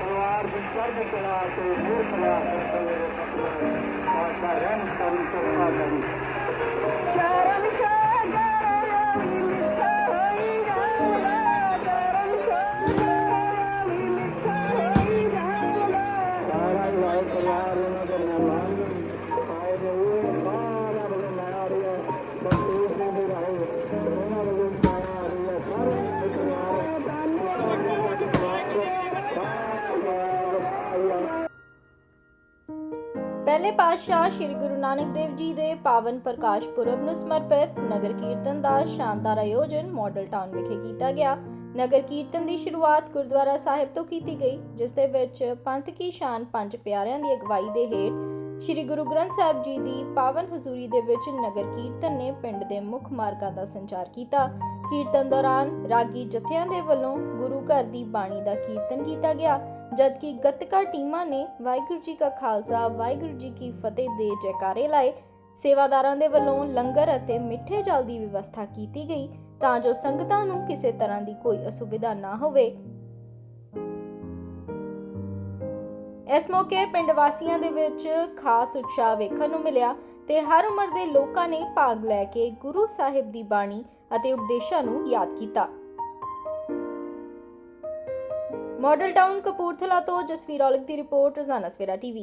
ਪਰਿਵਾਰ ਦੀ ਪਹਿਲੇ ਪਾਤਸ਼ਾਹ ਸ੍ਰੀ ਗੁਰੂ ਨਾਨਕ ਦੇਵ ਜੀ ਦੇ ਪਾਵਨ ਪ੍ਰਕਾਸ਼ ਪੁਰਬ ਨੂੰ ਸਮਰਪਿਤ ਨਗਰ ਕੀਰਤਨ ਦਾ ਸ਼ਾਨਦਾਰ ਆਯੋਜਨ ਮਾਡਲ ਟਾਊਨ ਵਿਖੇ ਕੀਤਾ ਗਿਆ। ਨਗਰ ਕੀਰਤਨ ਦੀ ਸ਼ੁਰੂਆਤ ਗੁਰਦੁਆਰਾ ਸਾਹਿਬ ਤੋਂ ਕੀਤੀ ਗਈ, ਜਿਸ ਦੇ ਵਿੱਚ ਪੰਥ ਕੀ ਸ਼ਾਨ ਪੰਜ ਪਿਆਰਿਆਂ ਦੀ ਅਗਵਾਈ ਦੇ ਹੇਠ ਸ੍ਰੀ ਗੁਰੂ ਗ੍ਰੰਥ ਸਾਹਿਬ ਜੀ ਦੀ ਪਾਵਨ ਹਜ਼ੂਰੀ ਦੇ ਵਿੱਚ ਨਗਰ ਕੀਰਤਨ ਨੇ ਪਿੰਡ ਦੇ ਮੁੱਖ ਮਾਰਗਾਂ ਦਾ ਸੰਚਾਰ ਕੀਤਾ। ਕੀਰਤਨ ਦੌਰਾਨ ਰਾਗੀ ਜਥਿਆਂ ਦੇ ਵੱਲੋਂ ਗੁਰੂ ਘਰ ਦੀ ਬਾਣੀ ਦਾ ਕੀਰਤਨ ਕੀਤਾ ਗਿਆ। ਜਦਕਿ ਗੱਤਕਾ ਟੀਮਾਂ ਨੇ ਵਾਹਿਗੁਰੂ ਜੀ ਕਾ ਖਾਲਸਾ, ਵਾਹਿਗੁਰੂ ਜੀ ਕੀ ਫਤਿਹ ਦੇ ਜੈਕਾਰੇ ਲਾਏ, ਸੇਵਾਦਾਰਾਂ ਦੇ ਵੱਲੋਂ ਲੰਗਰ ਅਤੇ ਮਿੱਠੇ ਜਲ ਦੀ ਵਿਵਸਥਾ ਕੀਤੀ ਗਈ ਤਾਂ ਜੋ ਸੰਗਤਾਂ ਨੂੰ ਕਿਸੇ ਤਰ੍ਹਾਂ ਦੀ ਕੋਈ ਅਸੁਵਿਧਾ ਨਾ ਹੋਵੇ। ਇਸ ਮੌਕੇ ਪਿੰਡ ਵਾਸੀਆਂ ਦੇ ਵਿੱਚ ਖਾਸ ਉਤਸ਼ਾਹ ਵੇਖਣ ਨੂੰ ਮਿਲਿਆ ਤੇ ਹਰ ਉਮਰ ਦੇ ਲੋਕਾਂ ਨੇ ਭਾਗ ਲੈ ਕੇ ਗੁਰੂ ਸਾਹਿਬ ਦੀ ਬਾਣੀ ਅਤੇ ਉਪਦੇਸ਼ਾਂ ਨੂੰ ਯਾਦ ਕੀਤਾ। ਮਾਡਲ ਟਾਊਨ ਕਪੂਰਥਲਾ ਤੋਂ ਜਸਵੀਰ ਔਲਖ ਦੀ ਰਿਪੋਰਟ ਰੋਜ਼ਾਨਾ ਸਵੇਰਾ ਟੀਵੀ।